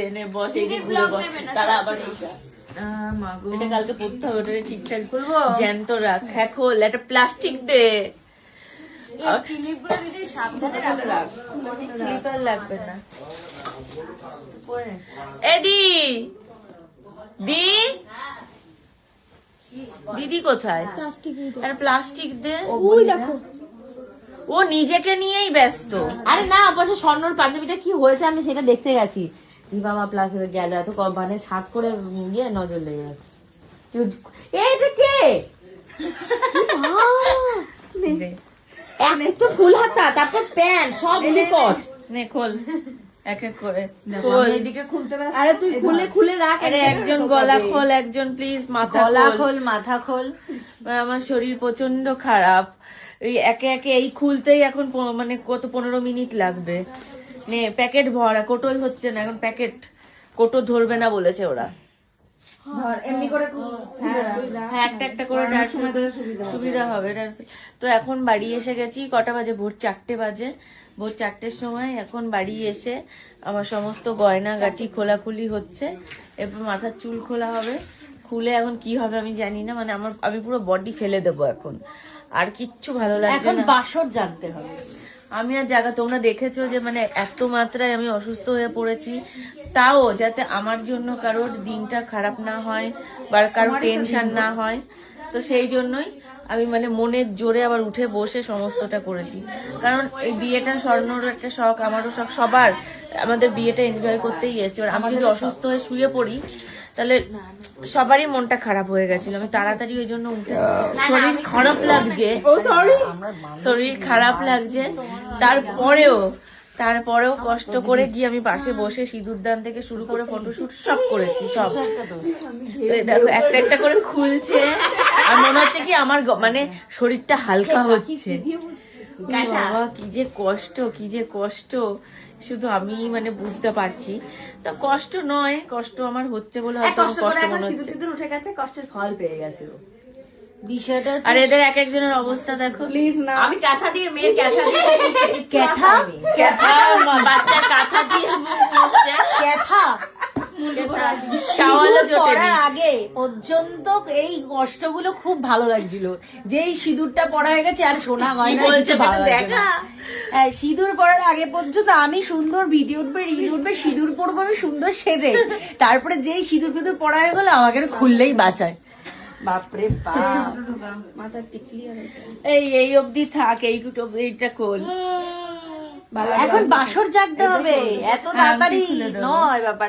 এনে বস ঘুরে vlog বস। নেবে না, তারা আবার ছেড়ে। আহ, মা গো। এটা কালকে পড়তে হবে ওটা ঠিকঠাক খুলবো? জ্যান্ত রাখ। হ্যাঁ একটা প্লাস্টিক দে দিদি দি! দিদি কোথায়? প্লাস্টিক দে। ওই দেখো। ও নিজেকে নিয়েই ব্যস্ত। আরে না বসে স্বর্ণর পাঞ্জাবিটা কি হয়েছে আমি সেটা দেখতে গেছি। বাবা প্লাস গেল এত কম মানে শার্ট করে গিয়ে নজর লেগে গেছে কে? এক তো ফুল হাতা তারপর প্যান্ট সব লিকট নে খোল। এক এক করে। এদিকে খুলতে আরে তুই খুলে খুলে রাখ আরে একজন গলা খোল একজন প্লিজ মাথা গলা খোল। মাথা খোল। আমার শরীর প্রচণ্ড খারাপ। এই একে একে এই খুলতেই এখন মানে কত পনেরো মিনিট লাগবে। নে প্যাকেট ভরা কোটোই হচ্ছে না এখন প্যাকেট। কোটো ধরবে না বলেছে ওরা। এমনি করে হ্যাঁ একটা একটা করে সুবিধা হবে। তো এখন বাড়ি এসে গেছি কটা বাজে? ভোর চারটে বাজে। ভোর চারটের সময় এখন বাড়ি এসে আমার সমস্ত গয়না গাটি খোলাখুলি হচ্ছে এরপর মাথার চুল খোলা হবে। খুলে এখন কি হবে আমি জানি না মানে আমার আমি পুরো বডি ফেলে দেবো এখন। আর কিচ্ছু ভালো লাগছে এখন বাসর জানতে হবে। আমি আর জায়গা তোমরা দেখেছ যে মানে এত মাত্রায় আমি অসুস্থ হয়ে পড়েছি। তাও যাতে আমার জন্য কারোর দিনটা খারাপ না হয় বা কারোর টেনশন না হয়। তো সেই জন্যই আমি মানে মনের জোরে আবার উঠে বসে সমস্তটা করেছি। কারণ এই বিয়েটা স্বর্ণর একটা শখ আমারও শখ সবার। আমাদের বিয়েটা এনজয় করতেই এসেছি। এবার আমি যদি অসুস্থ হয়ে শুয়ে পড়ি তাহলে সবারই মনটা খারাপ হয়ে গেছিল। আমি তাড়াতাড়ি ওই জন্য উঠে শরীর খারাপ লাগছে। শরীর খারাপ লাগছে। তারপরেও তারপরেও কষ্ট করে গিয়ে আমি পাশে বসে সিঁদুর দান থেকে শুরু করে ফটোশুট সব করেছি সব। দেখো একটা একটা করে খুলছে। আর মনে হচ্ছে কি আমার মানে শরীরটা হালকা হচ্ছে। বাবা কি যে কষ্ট কি যে কষ্ট। শুধু আমি মানে বুঝতে পারছি। তা কষ্ট নয় কষ্ট আমার হচ্ছে বলে হয়তো কষ্ট মনে হচ্ছে উঠে গেছে কষ্টের ফল পেয়ে গেছে ও। বিষয়টা আর এদের এক একজনের অবস্থা দেখো। প্লিজ না। আমি কাঁথা দিয়ে মেয়ের কাঁথা দিয়ে কাঁথা? বাচ্চা কাঁথা? দিয়ে পরার আগে। পর্যন্ত এই কষ্টগুলো খুব ভালো লাগছিল। যেই সিঁদুরটা পরা হয়ে গেছে আর শোনা হয় না বলছে ভালো হ্যাঁ, সিঁদুর পরার আগে পর্যন্ত আমি সুন্দর ভিডিও উঠবে রিল উঠবে সিঁদুর পরবো আমি সুন্দর সেজে। তারপরে যেই সিঁদুর ফিঁদুর পড়া হয়ে গেলো আমাকে আর খুললেই বাঁচায়। বাপরে বাপ। এই এই অবধি থাক এই দুটো এইটা খোল। এখন বাসর জাগতে হবে এত তাড়াতাড়ি নয় ব্যাপার